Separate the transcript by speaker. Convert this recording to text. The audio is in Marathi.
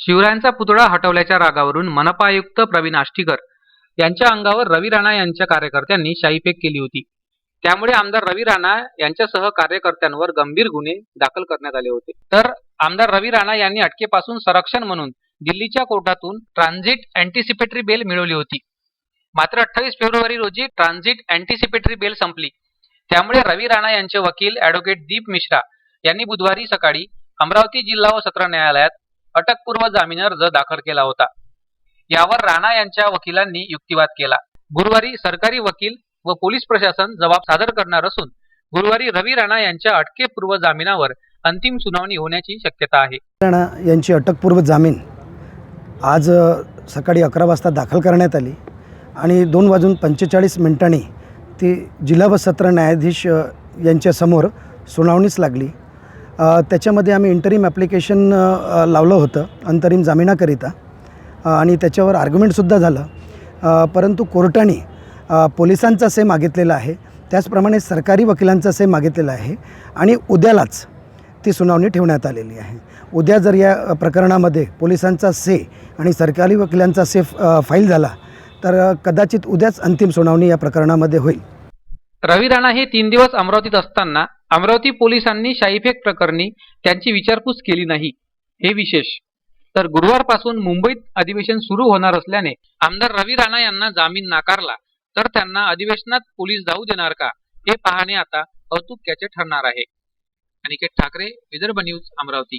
Speaker 1: शिवरायांचा पुतळा हटवल्याच्या रागावरून मनपा आयुक्त प्रवीण आष्टीकर यांच्या अंगावर रवी राणा यांच्या कार्यकर्त्यांनी शाईफेक केली होती. त्यामुळे आमदार रवी राणा यांच्यासह कार्यकर्त्यांवर गंभीर गुन्हे दाखल करण्यात आले होते. तर आमदार रवी राणा यांनी अटकेपासून संरक्षण म्हणून दिल्लीच्या कोर्टातून ट्रान्झिट अँटिसिपेटरी बेल मिळवली होती. मात्र अठ्ठावीस फेब्रुवारी रोजी ट्रान्झिट अँटिसिपेटरी बेल संपली. त्यामुळे रवी राणा यांचे वकील ॲडव्होकेट दीप मिश्रा यांनी बुधवारी सकाळी अमरावती जिल्हा व सत्र न्यायालयात अटकपूर्व जामीन अर्ज दाखल केला होता. यावर राणा यांच्या वकिलांनी युक्तिवाद केला. गुरुवारी सरकारी वकील व पोलीस प्रशासन जबाब सादर करणार असून गुरुवारी रवी राणा यांच्या अटकेपूर्व जामिनावर अंतिम सुनावणी होण्याची शक्यता आहे.
Speaker 2: राणा यांची अटकपूर्व जामीन आज सकाळी अकरा वाजता दाखल करण्यात आली आणि दोन वाजून पंचेचाळीस मिनिटांनी ती जिल्हा व सत्र न्यायाधीश यांच्यासमोर सुनावणीस लागली. त्याच्यामध्ये आम्ही इंटरिम ॲप्लिकेशन लावलं होतं अंतरिम जामिनाकरिता. आणि त्याच्यावर आर्ग्युमेंटसुद्धा झालं. परंतु कोर्टाने पोलिसांचा से मागितलेला आहे. त्याचप्रमाणे सरकारी वकिलांचा से मागितलेला आहे. आणि उद्यालाच ती सुनावणी ठेवण्यात आलेली आहे. उद्या जर या प्रकरणामध्ये पोलिसांचा से आणि सरकारी वकिलांचा से फाईल झाला तर कदाचित उद्याच अंतिम सुनावणी या प्रकरणामध्ये होईल.
Speaker 1: रवी राणा हे तीन दिवस अमरावतीत असताना अमरावती पोलिसांनी शाईफेक प्रकरणी त्यांची विचारपूस केली नाही. हे विशेष. तर गुरुवारपासून मुंबईत अधिवेशन सुरू होणार असल्याने आमदार रवी राणा यांना जामीन नाकारला. तर त्यांना अधिवेशनात पोलीस जाऊ देणार का? हे पाहणे आता औत्सुक्याचे ठरणार आहे. अनिकेत ठाकरे विदर्भ न्यूज अमरावती.